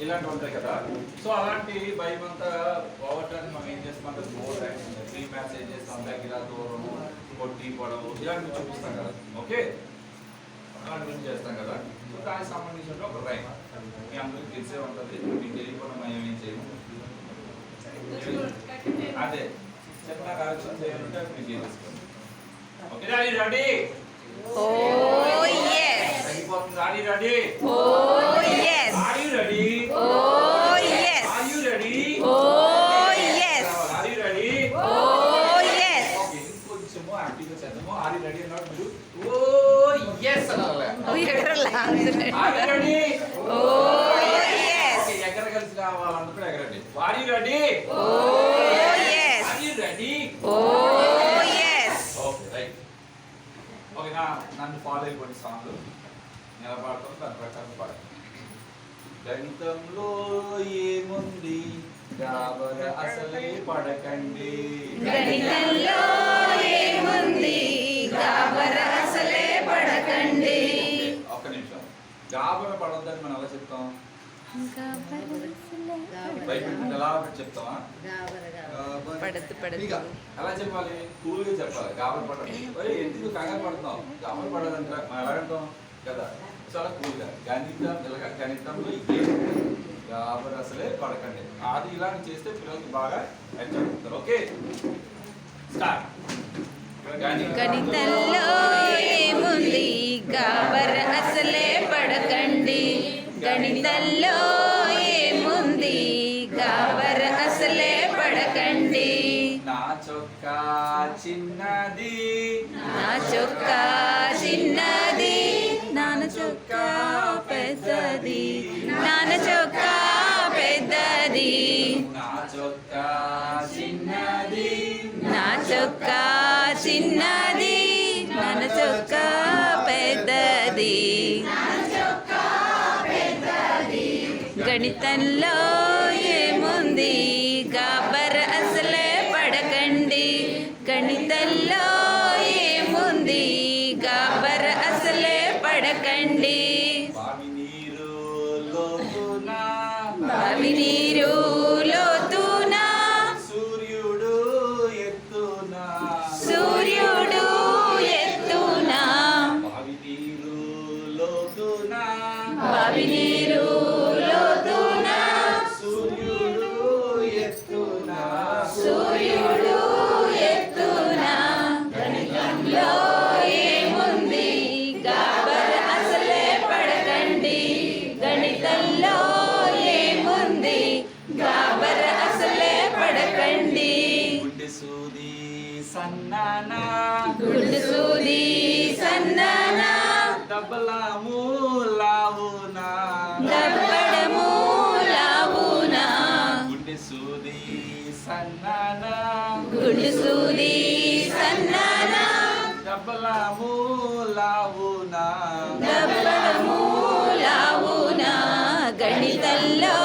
ఇలాంటివి ఉంటాయి కదా సో అలాంటి భయం అంతా పోవటానికి మనం ఏం చేస్తామంటే బోర్డ్ ప్రీ మ్యాథ్స్ ఏం చేస్తాం దగ్గర దూరం కొట్టి పొడవు ఇలాంటివి చూపిస్తాం కదా ఓకే అలాంటివి చేస్తాం కదా సో దానికి సంబంధించిన ఒక రైమ్ మీ అందరికి తెలిసే ఉంటుంది మీకు తెలియకుండా మనం ఏమేం చేయము అదే చిన్న కరెక్షన్ చేయాలంటే మీకు తెలుసుకోండి okay ready ready oh yes తగ్గిపోతుంది ఆడి ready ready? Oh yes are you ready? Oh yes okay right okay నా నన్ను ఫాలో అయిపోయిన సాంగ్ ఎలా పాడతాం దాని ప్రకారం పాడండి గణితంలో ఏముంది? గాబర అసలే పడకండి. గణితంలో ఏముంది? గాబర అసలే పడకండి. ఒక్క నిమిషం. గాబర పడొద్దని మనం ఎలా చెప్తాం? పడద్దు పడద్దు. ఎలా చెప్పాలి? కూల్గా చెప్పాలి. గాబర పడదు ఒరే ఎందుకు కంగారు పడుతున్నాం గాబర పడదంట మనం ఎలా అంటాం కదా. చాలా కూల్గా గణితం ఇలాగ గణితంలో ఏముంది గాబర అసలే పడకండి. అది ఇలాగ చేస్తే పిల్లలకి బాగా ఎంజాయ్ అవుతారు. ఓకే? స్టార్ట్. గణితంలో ఏముంది? గాబర అసలే గణితంలో ఏముంది? గాబర అసలే పడకండి. నా చొక్కా చిన్నది. నా చొక్కా చిన్నది. నాన్న చొక్కా పెద్దది. నాన్న చొక్కా పెద్దది. నా చొక్కా చిన్నది. నా చొక్కా చిన్నది. నాన్న చొక్కా పెద్దది. గణితంలో ఏముంది? గాబర్ అసలే పడకండి. గణితంలో ఏముంది? గాబర్ అసలే పడకండి. బావి నీరు సన్నానా. గుండు సూది సన్నానా. దబ్బలాము లావునా దబ్బడము లావునా గుండె సూది సన్నానా. గుండు సూది సన్నానా. దబ్బలాము లావునా దబ్బడము లావునా గణితంలో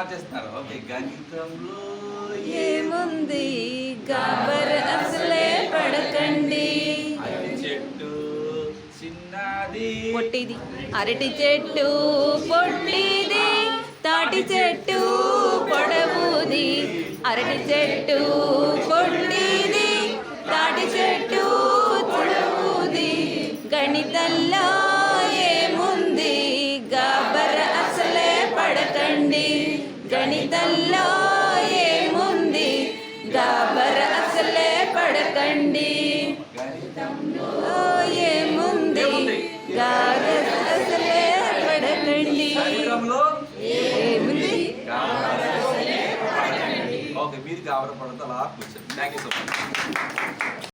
మార్చేస్తున్నారు ఓకే గణితంలో ఏముంది? గాబర అసలే పడకండి. అరటి చెట్టు చిన్నది. పొట్టిది. అరటి చెట్టు పొట్టిది. తాటి చెట్టు పొడవుది. అరటి చెట్టు పొట్టిది. తాటి చెట్టు పొడవుది గణితంలో గణితంలో ఏముంది? గాబర అసలే పడకండి. గణితంలో ఏముంది? గాబర అసలే పడకండి. ఏముంది? ఓకే మీరు గాబరపడతా అలా కూర్చోండి. Thank you so much